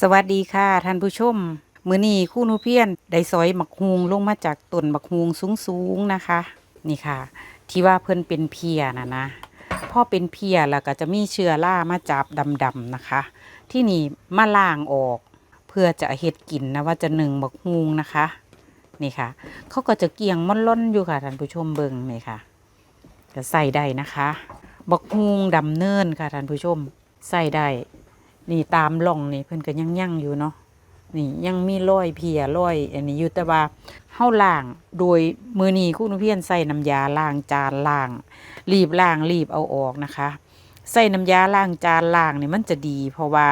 สวัสดีค่ะท่านผู้ชม มือนี้คู่นูเพียนได้ซอยหมักฮวงลงมาจากต้นหมักฮวงสูงๆนะคะ นี่ค่ะ ที่ว่าเพิ่นเป็นเพียนะนะพอเป็นเพียแล้วก็จะมีเชื้อรามาจับดำๆนะคะ ที่นี่มาล้างออก เพื่อจะเฮ็ดกินนะว่าจะหนึ่งหมักฮวงนะคะ นี่ค่ะ เขาก็จะเกี่ยงม่นล่อนอยู่ค่ะท่านผู้ชมเบิ่งนี่ค่ะจะใส่ได้นะคะบักฮวงดำเนินค่ะท่านผู้ชมใส่ได้ นี่ตามล่องนี่เพิ่นก็ยังยั่งอยู่เนาะนี่ยังมีร้อยเพียร้อยอันนี้อยู่แต่ว่าเฮาล้างโดยมือนี้คุณเพียนใส่น้ำยาล้างจานล้าง รีบล้างรีบเอาออกนะคะ ใส่น้ำยาล้างจานล้างนี่มันจะดีเพราะว่า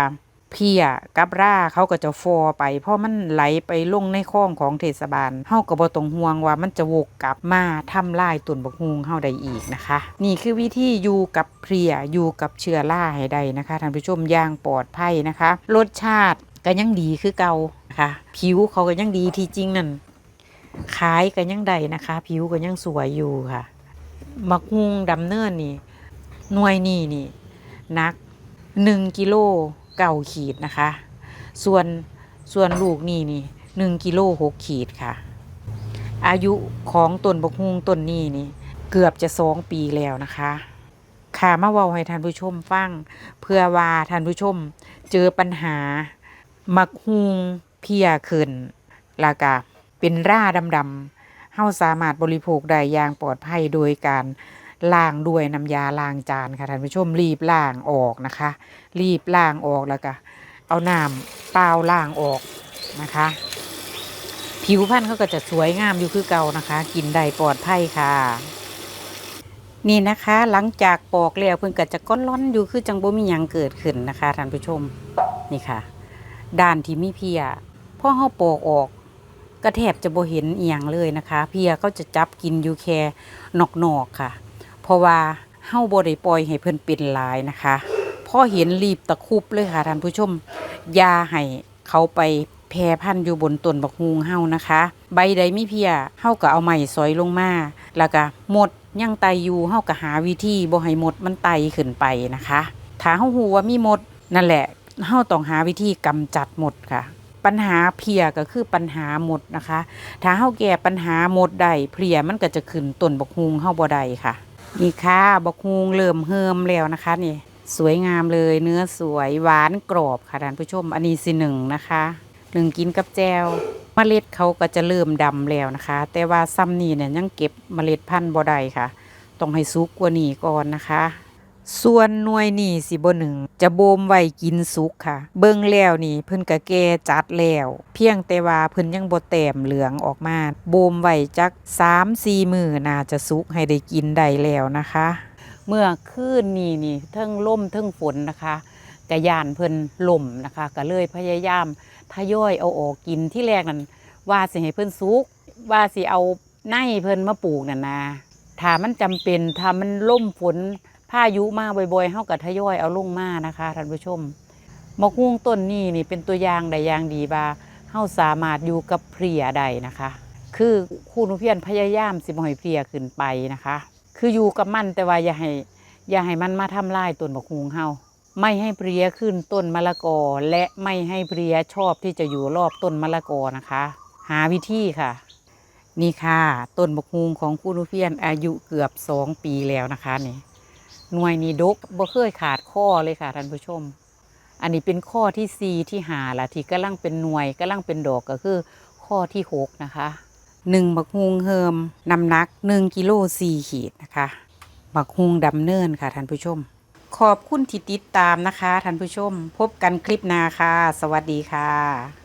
เพียกับร่าเขาก็จะฟอไป เพราะมันไหลไปลงในคลองของเทศบาลเฮาก็บ่ต้องห่วงว่ามันจะวกกลับมาทำลายตุ่นบักฮุงเฮาได้อีกนะคะ นี่คือวิธีอยู่กับเพลียอยู่กับเชื้อราให้ได้นะคะท่านผู้ชมอย่างปลอดภัยนะคะ รสชาติก็ยังดีคือเก่านะคะ ผิวเขาก็ยังดีที่จริงนั่นขายก็ยังได้นะคะ ผิวก็ยังสวยอยู่ค่ะมักฮุงดำเนินนี่หน่วยนี่นี่นักหนึ่งกิโล เก้าขีดนะคะ ส่วนส่วนลูกนี่นี่หนึ่งกิโลหกขีดค่ะ อายุของต้นบกฮุงต้นนี้นี่ เกือบจะสองปีแล้วนะคะค่ะมาเว้าให้ท่านผู้ชมฟัง เพื่อว่าท่านผู้ชมเจอปัญหา มักฮุงเพียขึ้นแล้วก็เป็นร่าดำๆเฮาสามารถบริโภคได้อย่างปลอดภัยโดยการ ล้างด้วยน้ำยาล้างจานค่ะท่านผู้ชมรีบล้างออกนะคะ รีบล้างออกแล้วก็เอาน้ำเปล่าล้างออกนะคะ ผิวพรรณเขาก็จะสวยงามอยู่คือเก่านะคะ กินได้ปลอดภัยค่ะนี่นะคะหลังจากปอกแล้วเพิ่นก็จะก้อนร้อนอยู่คือจังบ่มีหยังเกิดขึ้นนะคะท่านผู้ชมนี่ค่ะ ด้านที่มีเพียพ่อเฮาปอกออกก็แทบจะบ่เห็นเอียงเลยนะคะ เพียเขาจะจับกินอยู่แค่นอกๆค่ะ ราะว่าเฮาบ่ได้ปล่อยให้เพิ่นเป็นหลายนะคะพอเห็นรีบตะคุบเลยค่ะท่านผู้ชมยาให้เขาไปแพร่พันธุ์อยู่บนต้นบักฮุงเฮานะคะ ใบใดไมีเพียเฮาก็เอาไม้สอยลงมา แล้วก็หมดยังไตอยู่เฮาก็หาวิธีบ่ให้หมดมันไตขึ้นไปนะคะถ้าเฮาฮู้ว่ามีหมดนั่นแหละเฮาต้องหาวิธีกำจัดหมดค่ะ ปัญหาเพียก็คือปัญหาหมดนะคะ ถ้าเฮาแก้ปัญหาหมดได้เพียมันก็จะขึ้นต้นบักฮุงเฮาบ่ได้ค่ะ นี่ค่ะบักฮุงเริ่มเฮิมแล้วนะคะนี่สวยงามเลยเนื้อสวยหวานกรอบค่ะท่านผู้ชมอันนี้สิหนึ่งนะคะหนึ่งกินกับแจวเมล็ดเขาก็จะเริ่มดำแล้วนะคะ แต่ว่าซ้ำนี่เนี่ยยังเก็บเมล็ดพันธุ์บ่ได้ค่ะ ต้องให้ซุกกว่านี้ก่อนนะคะ ส่วนหน่วยนี่สิบ่หนึ่งจะโบมไว้กินสุกค่ะ เบิ่งแล้วนี่เพิ่นก็แก่จัดแล้ว เพียงแต่ว่าเพิ่นยังบ่แต้มเหลืองออกมาโบมไว้จัก 3-4 มื้อน่าจะสุกให้ได้กินได้แล้วนะคะ เมื่อคืนนี้นี่เทั้งล่มเทั้งฝนนะคะกะยานเพิ่นล่มนะคะก็เลยพยายามทยอยเอาออกกินที่แรกนั่นว่าสิให้เพิ่นสุกว่าสิเอาในเพิ่นมาปลูกนั่นนะถ้ามันจำเป็นถ้ามันล่มฝน พายุมาบ่อยๆเฮาก็ทยอยเอาลงมานะคะท่านผู้ชมมะฮุ่งต้นนี้นี่เป็นตัวอย่างได้อย่างดีว่าเฮาสามารถอยู่กับเพลียได้นะคะ คือครูหนุเพียนพยายามสิบ่ให้เพลียขึ้นไปนะคะ คืออยู่กับมันแต่ว่าอย่าให้อย่าให้มันมาทำลายต้นบักฮุงเฮาไม่ให้เพลียขึ้นต้นมะละกอ และไม่ให้เพลียชอบที่จะอยู่รอบต้นมะละกอนะคะ หาวิธีค่ะนี่ค่ะ ต้นบกฮุงของคุณนุเพียนอายุเกือบสองปีแล้วนะคะนี่ หน่วยนี้ดกบ่เคยขาดข้อเลยค่ะท่านผู้ชม อันนี้เป็นข้อที่สี่ที่หาละที่กำลังเป็นหน่วยกำลังเป็นดอกก็คือ ข้อที่หกนะคะหนึ่งบักฮุงเฮิมน้ำหนักหนึ่งกิโลสี่ขีดนะคะบักฮุงดำเนินค่ะท่านผู้ชม ขอบคุณที่ติดตามนะคะท่านผู้ชม พบกันคลิปหน้าค่ะ สวัสดีค่ะ